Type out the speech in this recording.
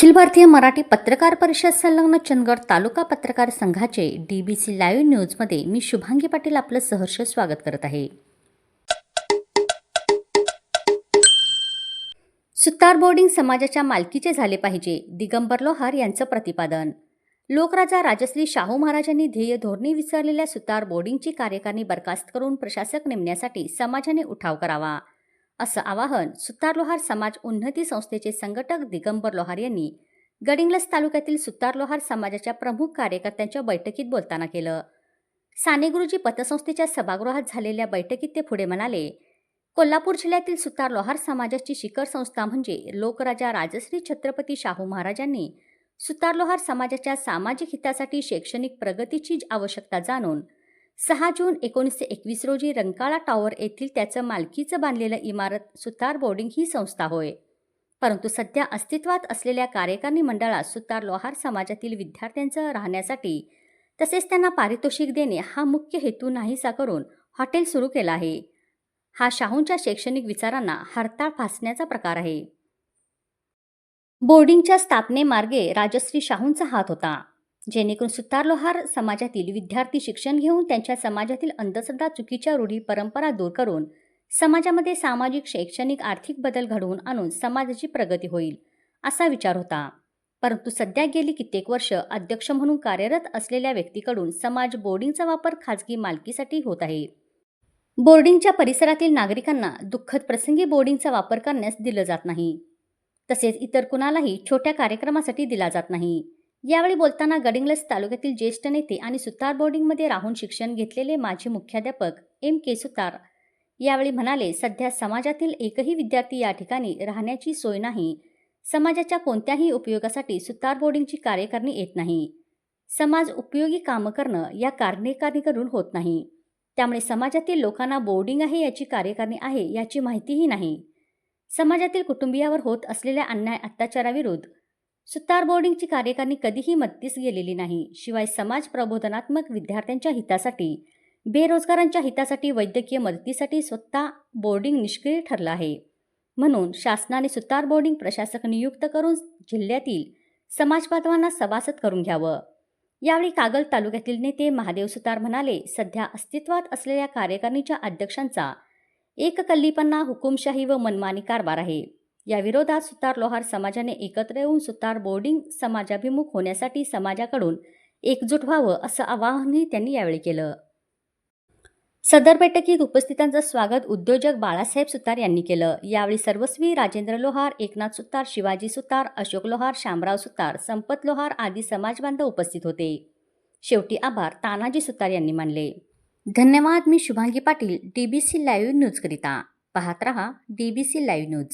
अखिल भारतीय मराठी पत्रकार परिषद संलग्न चंदगड तालुका पत्रकार संघाचे डी बी सी लाईव्ह न्यूजमध्ये मी शुभांगी पाटील आपलं सहर्ष स्वागत करत आहे. सुतार बोर्डिंग समाजाच्या मालकीचे झाले पाहिजे दिगंबर लोहार यांचं प्रतिपादन. लोकराजा राजश्री शाहू महाराजांनी ध्येय धोरणे विसरलेल्या सुतार बोर्डिंगची कार्यकारिणी बरखास्त करून प्रशासक नेमण्यासाठी समाजाने उठाव करावा. असं आवाहन सुतार लोहार समाज उन्नती संस्थेचे संघटक दिगंबर लोहार यांनी गडिंग्लस तालुक्यातील सुतार लोहार समाजाच्या प्रमुख कार्यकर्त्यांच्या बैठकीत बोलताना केलं. साने गुरुजी पतसंस्थेच्या सभागृहात झालेल्या बैठकीत ते पुढे म्हणाले कोल्हापूर जिल्ह्यातील सुतार लोहार समाजाची शिखर संस्था म्हणजे लोकराजा राजश्री छत्रपती शाहू महाराजांनी सुतार लोहार समाजाच्या सामाजिक हितासाठी शैक्षणिक प्रगतीची आवश्यकता जाणून सहा जून एकोणीसशे एकवीस रोजी रंकाळा टॉवर येथील त्याचं मालकीचं बांधलेलं इमारत सुतार बोर्डिंग ही संस्था होय. परंतु सध्या अस्तित्वात असलेल्या कार्यकारिणी मंडळात सुतार लोहार समाजातील विद्यार्थ्यांचं राहण्यासाठी तसेच त्यांना पारितोषिक देणे हा मुख्य हेतू नाहीसा करून हॉटेल सुरू केलं आहे. हा शाहूंच्या शैक्षणिक विचारांना हरताळ फासण्याचा प्रकार आहे. बोर्डिंगच्या स्थापनेमार्गे राजश्री शाहूंचा हात होता. जेणेकरून सुतार लोहार समाजातील विद्यार्थी शिक्षण घेऊन त्यांच्या समाजातील अंधश्रद्धा चुकीच्या रूढी परंपरा दूर करून समाजामध्ये सामाजिक शैक्षणिक आर्थिक बदल घडवून आणून समाजाची प्रगती होईल असा विचार होता. परंतु सध्या गेली कित्येक वर्ष अध्यक्ष म्हणून कार्यरत असलेल्या व्यक्तीकडून समाज बोर्डिंगचा वापर खाजगी मालकीसाठी होत आहे. बोर्डिंगच्या परिसरातील नागरिकांना दुःखद प्रसंगी बोर्डिंगचा वापर करण्यास दिलं जात नाही. तसेच इतर कुणालाही छोट्या कार्यक्रमासाठी दिला जात नाही. यावेळी बोलताना गडिंग्लस तालुक्यातील ज्येष्ठ नेते आणि सुतार बोर्डिंगमध्ये राहून शिक्षण घेतलेले माजी मुख्याध्यापक एम के सुतार. यावेळी म्हणाले सध्या समाजातील एकही विद्यार्थी या ठिकाणी राहण्याची सोय नाही. समाजाच्या कोणत्याही उपयोगासाठी सुतार बोर्डिंगची कार्यकारिणी येत नाही. समाज उपयोगी कामं करणं या कार्यकारिणीकडून होत नाही. त्यामुळे समाजातील लोकांना बोर्डिंग आहे याची कार्यकारिणी आहे याची माहितीही नाही. समाजातील कुटुंबियावर होत असलेल्या अन्याय अत्याचाराविरुद्ध सुतार बोर्डिंगची कार्यकारिणी कधीही मत्तीस गेलेली नाही. शिवाय समाज प्रबोधनात्मक विद्यार्थ्यांच्या हितासाठी बेरोजगारांच्या हितासाठी वैद्यकीय मदतीसाठी स्वतः बोर्डिंग निष्क्रिय ठरलं आहे. म्हणून शासनाने सुतार बोर्डिंग प्रशासक नियुक्त करून जिल्ह्यातील समाजबांधवांना सभासद करून घ्यावं. यावेळी कागल तालुक्यातील नेते महादेव सुतार म्हणाले सध्या अस्तित्वात असलेल्या कार्यकारिणीच्या अध्यक्षांचा एककल्लीपणा हुकुमशाही व मनमानी कारभार आहे. या विरोधात सुतार लोहार समाजाने एकत्र येऊन सुतार बोर्डिंग समाजाभिमुख होण्यासाठी समाजाकडून एकजूट व्हावं असं आवाहनही त्यांनी यावेळी केलं. सदर बैठकीत उपस्थितांचं स्वागत उद्योजक बाळासाहेब सुतार यांनी केलं. यावेळी सर्वस्वी राजेंद्र लोहार एकनाथ सुतार शिवाजी सुतार अशोक लोहार शामराव सुतार संपत लोहार आदी समाजबांधव उपस्थित होते. शेवटी आभार तानाजी सुतार यांनी मानले. धन्यवाद मी Shubhangi Patil D B C live न्यूजकरिता पाहत रहा D B C live news